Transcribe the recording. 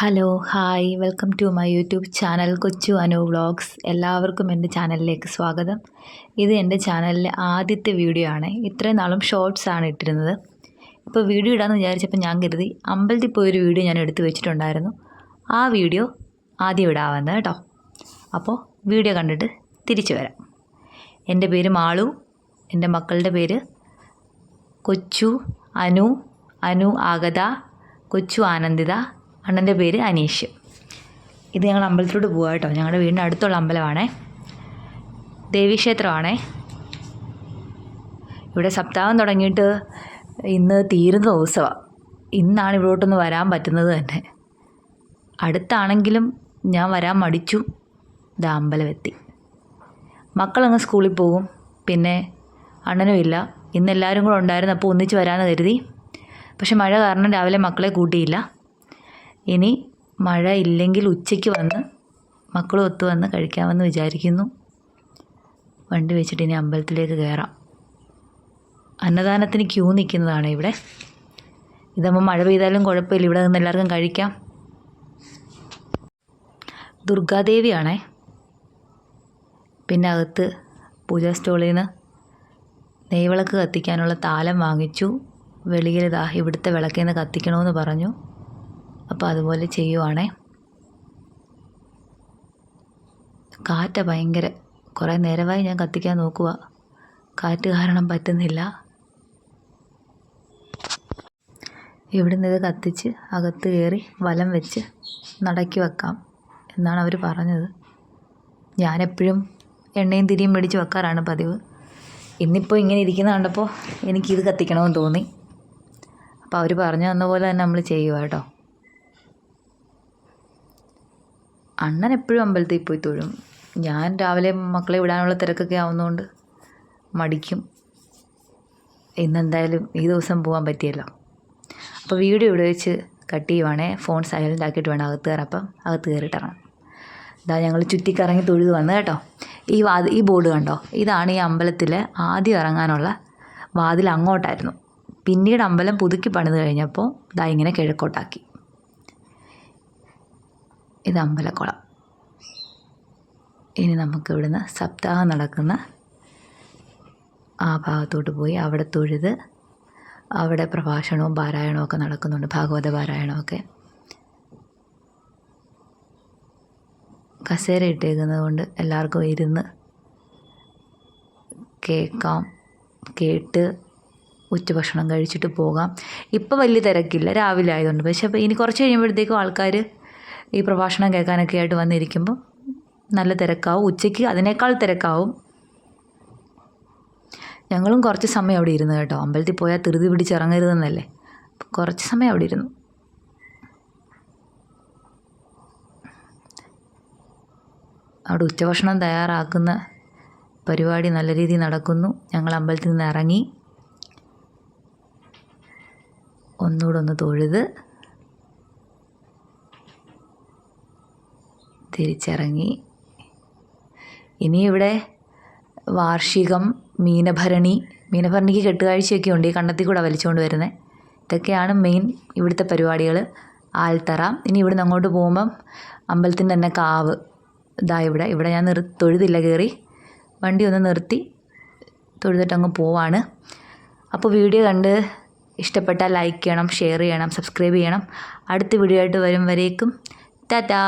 Hello hi. Welcome to my YouTube channel Kochu Anu vlogs. എല്ലാവർക്കും എന്റെ ചാനലിലേക്ക് സ്വാഗതം. ഇത് എന്റെ ചാനലിലെ ആദ്യത്തെ വീഡിയോ ആണ്. ഇത്രയും നാളും ഷോർട്സ് ആണ് ഇട്ടിരുന്നത്. ഇപ്പോൾ വീഡിയോ ഇടാമെന്ന് വിചാരിച്ചപ്പോൾ ഞാൻ കരുതി അമ്പലത്തിൽ പോയൊരു വീഡിയോ ഞാൻ എടുത്തു വെച്ചിട്ടുണ്ടായിരുന്നു. ആ വീഡിയോ ആദ്യം ഇടാവുന്നത് കേട്ടോ. അപ്പോൾ വീഡിയോ കണ്ടിട്ട് തിരിച്ചു വരാം. എന്റെ പേര് മാളു. എന്റെ മക്കളുടെ പേര് കൊച്ചു അനു. അനു ആഗത കൊച്ചു ആനന്ദിത. അണ്ണന്റെ പേര് അനീഷ്. ഇത് ഞങ്ങൾ അമ്പലത്തിലോട്ട് പോകാം കേട്ടോ. ഞങ്ങളുടെ വീടിന്റെ അടുത്തുള്ള അമ്പലമാണേ. ദേവീക്ഷേത്രമാണേ. ഇവിടെ സപ്താഹം തുടങ്ങിയിട്ട് ഇന്ന് തീരുന്ന ദിവസമാണ് ഇന്നാണ് ഇവിടോട്ടൊന്ന് വരാൻ പറ്റുന്നത് തന്നെ. അടുത്താണെങ്കിലും ഞാൻ വരാൻ മടിച്ചു. ഇത് അമ്പലമെത്തി. മക്കളങ്ങ് സ്കൂളിൽ പോകും. പിന്നെ അണ്ണനും ഇല്ല ഇന്ന് എല്ലാവരും കൂടെ ഉണ്ടായിരുന്നു അപ്പോൾ ഒന്നിച്ച് വരാമെന്ന് കരുതി. പക്ഷെ മഴ കാരണം രാവിലെ മക്കളെ കൂട്ടിയില്ല. ഇനി മഴ ഇല്ലെങ്കിൽ ഉച്ചയ്ക്ക് വന്ന് മക്കളും ഒത്തു വന്ന് കഴിക്കാമെന്ന് വിചാരിക്കുന്നു. വണ്ടി വെച്ചിട്ട് ഇനി അമ്പലത്തിലേക്ക് കയറാം. അന്നദാനത്തിന് ക്യൂ നിൽക്കുന്നതാണ് ഇവിടെ. ഇതാകുമ്പോൾ മഴ പെയ്താലും കുഴപ്പമില്ല. ഇവിടെ നിന്ന് എല്ലാവർക്കും കഴിക്കാം. ദുർഗാദേവിയാണേ. പിന്നെ അകത്ത് പൂജാ സ്റ്റോളിൽ നിന്ന് നെയ്വിളക്ക് കത്തിക്കാനുള്ള താലം വാങ്ങിച്ചു. വെളിയിൽ ഇതാ ഇവിടുത്തെ വിളക്കിൽ നിന്ന് കത്തിക്കണമെന്ന് പറഞ്ഞു. അപ്പോൾ അതുപോലെ ചെയ്യുവാണേ. കാറ്റ ഭയങ്കര കുറേ നേരമായി ഞാൻ കത്തിക്കാൻ നോക്കുക കാറ്റ് കാരണം പറ്റുന്നില്ല. ഇവിടുന്ന് ഇത് കത്തിച്ച് അകത്ത് കയറി വലം വെച്ച് നടക്കി വെക്കാം എന്നാണ് അവർ പറഞ്ഞത്. ഞാനെപ്പോഴും എണ്ണയും തിരിയും മേടിച്ച് വെക്കാറാണ് പതിവ്. ഇന്നിപ്പോൾ ഇങ്ങനെ ഇരിക്കുന്ന കണ്ടപ്പോൾ എനിക്കിത് കത്തിക്കണമെന്ന് തോന്നി. അപ്പോൾ അവർ പറഞ്ഞു തന്ന പോലെ തന്നെ നമ്മൾ ചെയ്യുക കേട്ടോ. അണ്ണൻ എപ്പോഴും അമ്പലത്തിൽ പോയി തൊഴും. ഞാൻ രാവിലെ മക്കളെ വിടാനുള്ള തിരക്കൊക്കെ ആവുന്നതുകൊണ്ട് മടിക്കും. ഇന്നെന്തായാലും ഈ ദിവസം പോകാൻ പറ്റിയല്ലോ. അപ്പോൾ വീഡിയോ ഇവിടെ വെച്ച് കട്ട് ചെയ്യുവാണേ. ഫോൺ സൈലന്റ് ആക്കിയിട്ട് വേണം അകത്ത് കയറാം അപ്പം അകത്ത് കയറിയിട്ടിറങ്ങാം. ഇതാ ഞങ്ങൾ ചുറ്റിക്കറങ്ങി തൊഴുത് വന്ന് കേട്ടോ. ഈ വാതി ഈ ബോർഡ് കണ്ടോ? ഇതാണ് ഈ അമ്പലത്തിൽ ആദ്യം ഇറങ്ങാനുള്ള വാതിൽ അങ്ങോട്ടായിരുന്നു. പിന്നീട് അമ്പലം പുതുക്കി പണിത് കഴിഞ്ഞപ്പോൾ ഇതാ ഇങ്ങനെ കിഴക്കോട്ടാക്കി. ഇത് അമ്പലക്കുളം. ഇനി നമുക്ക് ഇവിടുന്ന് സപ്താഹം നടക്കുന്ന ആ ഭാഗത്തോട്ട് പോയി അവിടെ തൊഴുത് അവിടെ പ്രഭാഷണവും പാരായണവും ഒക്കെ നടക്കുന്നുണ്ട് ഭാഗവത പാരായണമൊക്കെ. കസേര ഇട്ടേക്കുന്നത് കൊണ്ട് എല്ലാവർക്കും ഇരുന്ന് കേൾക്കാം കേട്ട് ഉച്ചഭക്ഷണം കഴിച്ചിട്ട് പോകാം. ഇപ്പോൾ വലിയ തിരക്കില്ല രാവിലെ ആയതുകൊണ്ട്. പക്ഷേ അപ്പോൾ ഇനി കുറച്ച് കഴിയുമ്പോഴത്തേക്കും ആൾക്കാർ ഈ പ്രഭാഷണം കേൾക്കാനൊക്കെ ആയിട്ട് വന്നിരിക്കുമ്പോൾ നല്ല തിരക്കാവും. ഉച്ചയ്ക്ക് അതിനേക്കാൾ തിരക്കാവും. ഞങ്ങളും കുറച്ച് സമയം അവിടെ ഇരുന്നു കേട്ടോ. അമ്പലത്തിൽ പോയാൽ ധൃതി പിടിച്ചിറങ്ങരുതെന്നല്ലേ. കുറച്ച് സമയം അവിടെ ഇരുന്നു. അവിടെ ഉച്ചഭക്ഷണം തയ്യാറാക്കുന്ന പരിപാടി നല്ല രീതിയിൽ നടക്കുന്നു. ഞങ്ങൾ അമ്പലത്തിൽ നിന്ന് ഇറങ്ങി ഒന്നുകൂടെ ഒന്ന് തൊഴുത് തിരിച്ചിറങ്ങി. ഇനി ഇവിടെ വാർഷികം മീനഭരണി മീനഭരണിക്ക് കെട്ടുകാഴ്ചയൊക്കെ ഉണ്ട് ഈ കണ്ടത്തിൽ കൂടെ വലിച്ചുകൊണ്ട് വരുന്നത് ഇതൊക്കെയാണ് മെയിൻ ഇവിടുത്തെ പരിപാടികൾ ആൽത്തറ. ഇനി ഇവിടുന്ന് അങ്ങോട്ട് പോകുമ്പം അമ്പലത്തിന്റെ തന്നെ കാവ്. ഇതാ ഇവിടെ. ഇവിടെ ഞാൻ നിർ തൊഴുതില്ല കയറി വണ്ടി ഒന്ന് നിർത്തി തൊഴുതിട്ട് അങ്ങ് പോവാണ്. അപ്പോൾ വീഡിയോ കണ്ട് ഇഷ്ടപ്പെട്ടാൽ ലൈക്ക് ചെയ്യണം ഷെയർ ചെയ്യണം സബ്സ്ക്രൈബ് ചെയ്യണം. അടുത്ത വീഡിയോ ആയിട്ട് വരും വരേക്കും ടാറ്റാ!